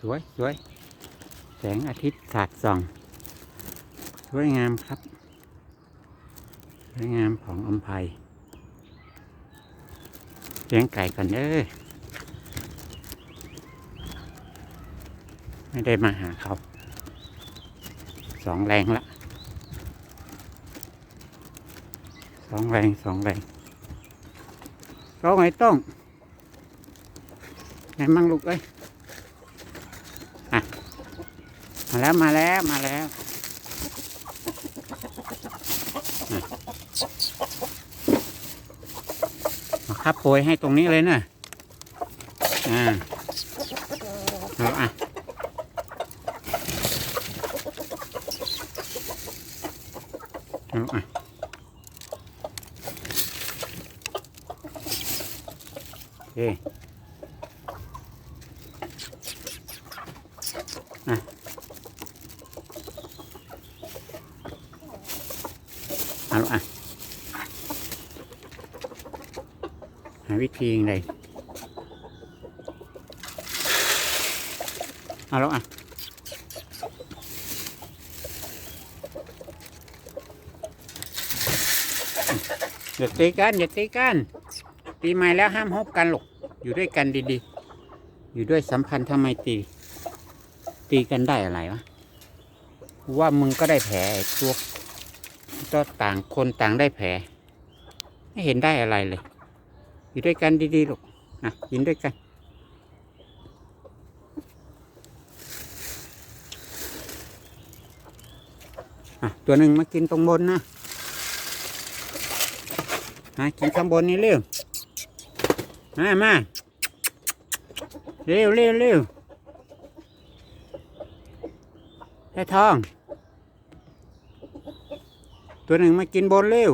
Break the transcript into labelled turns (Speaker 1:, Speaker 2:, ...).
Speaker 1: สวยสวย แสงอาทิตย์สาดส่อง สวยงามครับ สวยงามของอมภัยเลี้ยงไก่กันเด้อไม่ได้มาหาเขา สองแรงละ สองแรงสองแรงก็ไงต้องไงมั่งลูกเอ้ย มาแล้วมาแล้วมาแล้วมาครับโปรยให้ตรงนี้เลยนะอ่าเอาอะเอาอะโอเคอะ เอาละอะ หาวิธียังไงเอาละอะอย่าตีกันอย่าตีกันปีใหม่แล้วห้ามฮบกันหรอกอยู่ด้วยกันดีๆ อยู่ด้วยสัมพันธ์ทำไมตี ตีกันได้อะไรวะว่ามึงก็ได้แผลไอ้ตัว ก็ต่างคนต่างได้แผลไม่เห็นได้อะไรเลย อยู่ด้วยกันดีๆหรอกอะกินด้วยกัน ตัวหนึ่งมากินตรงบนนะมากินข้างบนนี่เร็ว มามาเร็วเร็วเร็วได้ทอง ตัวหนึ่งมากินบอลเร็ว